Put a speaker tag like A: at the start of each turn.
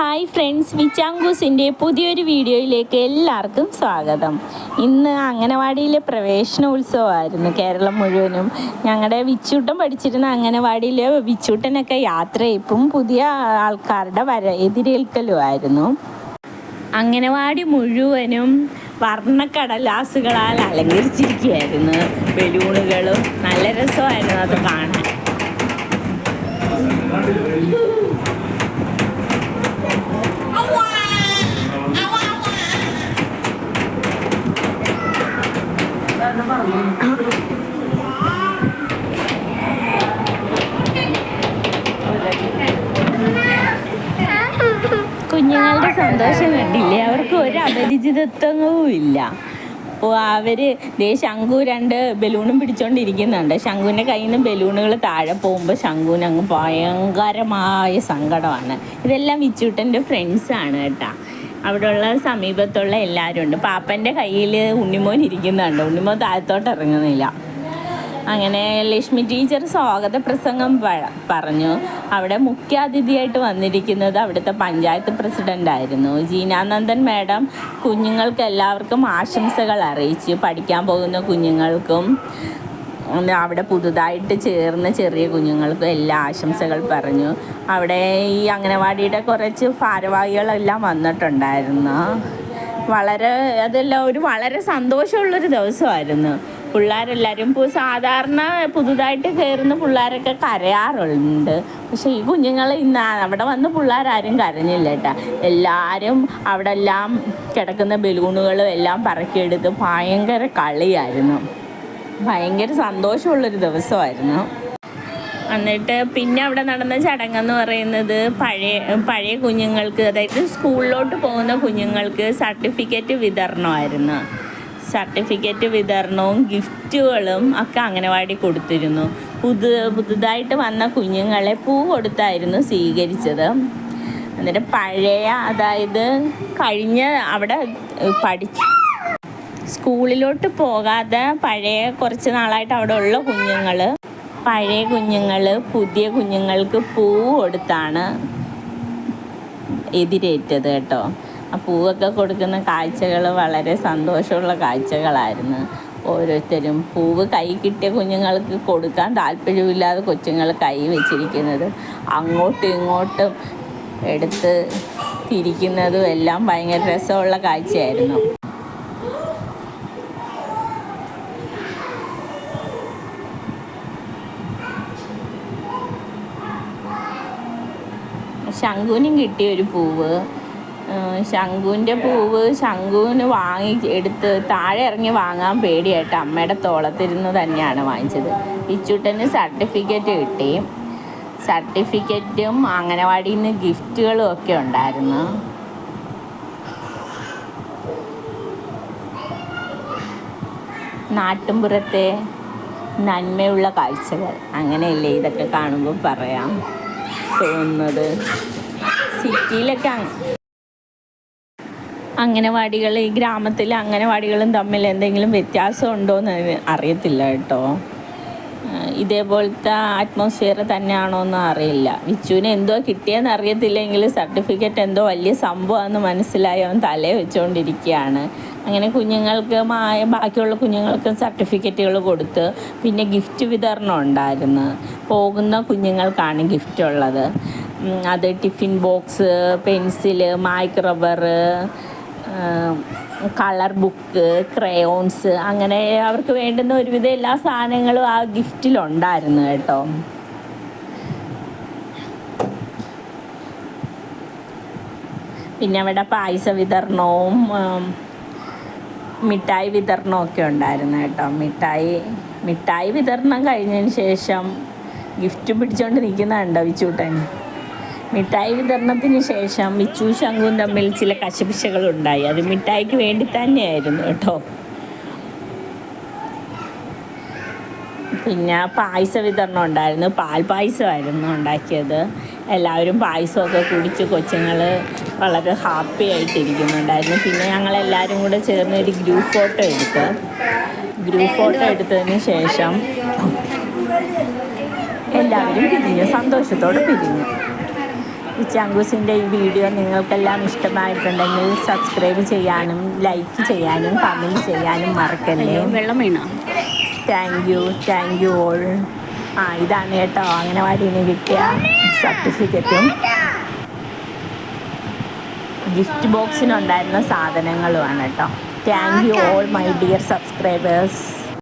A: hi friends വിച്ചാങ്കൂസിൻ്റെ പുതിയൊരു വീഡിയോയിലേക്ക് എല്ലാവർക്കും സ്വാഗതം ഇന്ന് പ്രവേശന ഉത്സവമായിരുന്നു കേരളം മുഴുവനും ഞങ്ങളുടെ വിച്ചൂട്ടൻ പഠിച്ചിരുന്ന അങ്കനവാടിയിലെ വിച്ചൂട്ടനൊക്കെ ഇപ്പം പുതിയ ആൾക്കാരുടെ വര എതിരേൽക്കലുമായിരുന്നു അങ്കനവാടി മുഴുവനും വർണ്ണക്കടലാസുകളാൽ അലങ്കരിച്ചിരിക്കുകയായിരുന്നു ബലൂണുകളും നല്ല രസമായിരുന്നു അത് കാണാൻ കുഞ്ഞുങ്ങളുടെ സന്തോഷം കണ്ടില്ലേ അവർക്ക് ഒരു അപരിചിതത്വങ്ങളും ഇല്ല അവർ ദേ ശംഖു രണ്ട് ബലൂണും പിടിച്ചോണ്ടിരിക്കുന്നുണ്ട് ശംഖുവിൻ്റെ കയ്യിൽ നിന്ന് ബലൂണുകൾ താഴെ പോകുമ്പോൾ ശംഖുവിന് അങ്ങ് ഭയങ്കരമായ സങ്കടമാണ് ഇതെല്ലാം വിച്ചൂട്ടൻ്റെ ഫ്രണ്ട്സാണ് കേട്ടോ അവിടെയുള്ള സമീപത്തുള്ള എല്ലാവരും ഉണ്ട് പാപ്പൻ്റെ കയ്യിൽ ഉണ്ണിമോൻ ഇരിക്കുന്നുണ്ട് ഉണ്ണിമോൻ താഴത്തോട്ട് ഇറങ്ങുന്നില്ല അങ്ങനെ ലക്ഷ്മി ടീച്ചർ സ്വാഗത പ്രസംഗം പറഞ്ഞു അവിടെ മുഖ്യാതിഥിയായിട്ട് വന്നിരിക്കുന്നത് അവിടുത്തെ പഞ്ചായത്ത് പ്രസിഡന്റ് ആയിരുന്നു ജീനാനന്ദൻ മാഡം കുഞ്ഞുങ്ങൾക്ക് എല്ലാവർക്കും ആശംസകൾ അറിയിച്ചു പഠിക്കാൻ പോകുന്ന കുഞ്ഞുങ്ങൾക്കും അവിടെ പുതുതായിട്ട് ചേർന്ന ചെറിയ കുഞ്ഞുങ്ങൾക്കും എല്ലാ ആശംസകൾ പറഞ്ഞു അവിടെ ഈ അംഗനവാടിയുടെ കുറച്ച് ഭാരവാഹികളെല്ലാം വന്നിട്ടുണ്ടായിരുന്നു വളരെ അതെല്ലാം ഒരു വളരെ സന്തോഷമുള്ളൊരു ദിവസമായിരുന്നു പിള്ളേരെല്ലാവരും ഇപ്പോൾ സാധാരണ പുതുതായിട്ട് കയറുന്ന പിള്ളേരൊക്കെ കരയാറുണ്ട് പക്ഷേ ഈ കുഞ്ഞുങ്ങൾ ഇന്ന് അവിടെ വന്ന് പിള്ളേരാരും കരഞ്ഞില്ല കേട്ടോ എല്ലാവരും അവിടെ എല്ലാം കിടക്കുന്ന ബലൂണുകളും എല്ലാം പറക്കിയെടുത്ത് ഭയങ്കര കളിയായിരുന്നു ഭയങ്കര സന്തോഷമുള്ളൊരു ദിവസമായിരുന്നു എന്നിട്ട് പിന്നെ അവിടെ നടന്ന ചടങ്ങെന്ന് പറയുന്നത് പഴയ പഴയ കുഞ്ഞുങ്ങൾക്ക് അതായത് സ്കൂളിലോട്ട് പോകുന്ന കുഞ്ഞുങ്ങൾക്ക് സർട്ടിഫിക്കറ്റ് വിതരണമായിരുന്നു സർട്ടിഫിക്കറ്റ് വിതരണവും ഗിഫ്റ്റുകളും ഒക്കെ അംഗനവാടി കൊടുത്തിരുന്നു പുതു പുതുതായിട്ട് വന്ന കുഞ്ഞുങ്ങളെ പൂ കൊടുത്തായിരുന്നു സ്വീകരിച്ചത് എന്നിട്ട് പഴയ അതായത് കഴിഞ്ഞ അവിടെ പഠിച്ചു സ്കൂളിലോട്ട് പോകാതെ പഴയ കുറച്ച് നാളായിട്ട് അവിടെ ഉള്ള കുഞ്ഞുങ്ങൾ പഴയ കുഞ്ഞുങ്ങൾ പുതിയ കുഞ്ഞുങ്ങൾക്ക് പൂ കൊടുത്താണ് എതിരേറ്റത് കേട്ടോ ആ പൂവൊക്കെ കൊടുക്കുന്ന കാഴ്ചകൾ വളരെ സന്തോഷമുള്ള കാഴ്ചകളായിരുന്നു ഓരോരുത്തരും പൂവ് കൈ കിട്ടിയ കുഞ്ഞുങ്ങൾക്ക് കൊടുക്കാൻ താല്പര്യമില്ലാതെ കൊച്ചുങ്ങൾ കൈ വെച്ചിരിക്കുന്നത് അങ്ങോട്ടും ഇങ്ങോട്ടും എടുത്ത് തിരിക്കുന്നതും എല്ലാം ഭയങ്കര രസമുള്ള കാഴ്ചയായിരുന്നു ശങ്കുവിനും കിട്ടിയ ഒരു പൂവ് ശംഖുവിൻ്റെ പൂവ് ശംഖുവിന് വാങ്ങി എടുത്ത് താഴെ ഇറങ്ങി വാങ്ങാൻ പേടിയായിട്ട് അമ്മയുടെ തോളത്തിരുന്ന് തന്നെയാണ് വാങ്ങിച്ചത് ഇച്ചുട്ടന് സർട്ടിഫിക്കറ്റ് കിട്ടി സർട്ടിഫിക്കറ്റും അംഗനവാടിയിൽ നിന്ന് ഗിഫ്റ്റുകളും ഒക്കെ ഉണ്ടായിരുന്നു നാട്ടിൻപുറത്തെ നന്മയുള്ള കാഴ്ചകൾ അങ്ങനെയല്ലേ ഇതൊക്കെ കാണുമ്പോൾ പറയാം തോന്നുന്നത് സിറ്റിയിലൊക്കെ അംഗനവാടികൾ ഈ ഗ്രാമത്തിലെ അംഗനവാടികളും തമ്മിൽ എന്തെങ്കിലും വ്യത്യാസം ഉണ്ടോ എന്ന് അറിയത്തില്ല കേട്ടോ ഇതേപോലത്തെ അറ്റ്മോസ്ഫിയർ തന്നെയാണോ എന്ന് അറിയില്ല വിച്ചുവിന് എന്തോ കിട്ടിയെന്ന് അറിയത്തില്ലെങ്കിൽ സർട്ടിഫിക്കറ്റ് എന്തോ വലിയ സംഭവമാണെന്ന് മനസ്സിലായി അവൻ തലേ വെച്ചുകൊണ്ടിരിക്കുകയാണ് അങ്ങനെ കുഞ്ഞുങ്ങൾക്ക് മായ ബാക്കിയുള്ള കുഞ്ഞുങ്ങൾക്ക് സർട്ടിഫിക്കറ്റുകൾ കൊടുത്ത് പിന്നെ ഗിഫ്റ്റ് വിതരണം ഉണ്ടായിരുന്നു പോകുന്ന കുഞ്ഞുങ്ങൾക്കാണ് ഗിഫ്റ്റ് ഉള്ളത് അത് tiffin box pencil mic rubber colour book crayons അങ്ങനെ അവർക്ക് വേണ്ടുന്ന ഒരുവിധം എല്ലാ സാധനങ്ങളും ആ ഗിഫ്റ്റിലുണ്ടായിരുന്നു കേട്ടോ പിന്നെ അവിടെ പായസ വിതരണവും മിഠായി വിതരണവും ഒക്കെ ഉണ്ടായിരുന്നു കേട്ടോ മിഠായി മിഠായി വിതരണം കഴിഞ്ഞതിന് ശേഷം ഗിഫ്റ്റ് പിടിച്ചുകൊണ്ട് നിൽക്കുന്നുണ്ടോ വിച്ചൂട്ടൻ മിഠായി വിതരണത്തിന് ശേഷം മിച്ചു ശംഖുവും തമ്മിൽ ചില ഉണ്ടായി അത് മിഠായിക്ക് വേണ്ടി തന്നെയായിരുന്നു കേട്ടോ പിന്നെ പായസ വിതരണം ഉണ്ടായിരുന്നു പാൽ പായസമായിരുന്നു ഉണ്ടാക്കിയത് എല്ലാവരും പായസമൊക്കെ കുടിച്ച് കൊച്ചുങ്ങൾ വളരെ ഹാപ്പി ആയിട്ടിരിക്കുന്നുണ്ടായിരുന്നു പിന്നെ ഞങ്ങളെല്ലാവരും കൂടെ ചേർന്ന് ഒരു ഗ്രൂപ്പ് ഫോട്ടോ എടുത്ത് ഗ്രൂപ്പ് ഫോട്ടോ എടുത്തതിന് ശേഷം എല്ലാവരും പിരിഞ്ഞു സന്തോഷത്തോടെ പിരിഞ്ഞു ഈ ചങ്കൂസിൻ്റെ ഈ വീഡിയോ നിങ്ങൾക്കെല്ലാം ഇഷ്ടമായിട്ടുണ്ടെങ്കിൽ സബ്സ്ക്രൈബ് ചെയ്യാനും ലൈക്ക് ചെയ്യാനും കമൻറ്റ് ചെയ്യാനും മറക്കല്ലേ വെള്ളം വീണോ thank you thank you all ആ ഇതാണ് കേട്ടോ അംഗനവാടിയിൽ കിട്ടിയ സർട്ടിഫിക്കറ്റും ഗിഫ്റ്റ് ബോക്സിനുണ്ടായിരുന്ന സാധനങ്ങളുമാണ് കേട്ടോ thank you all my dear subscribers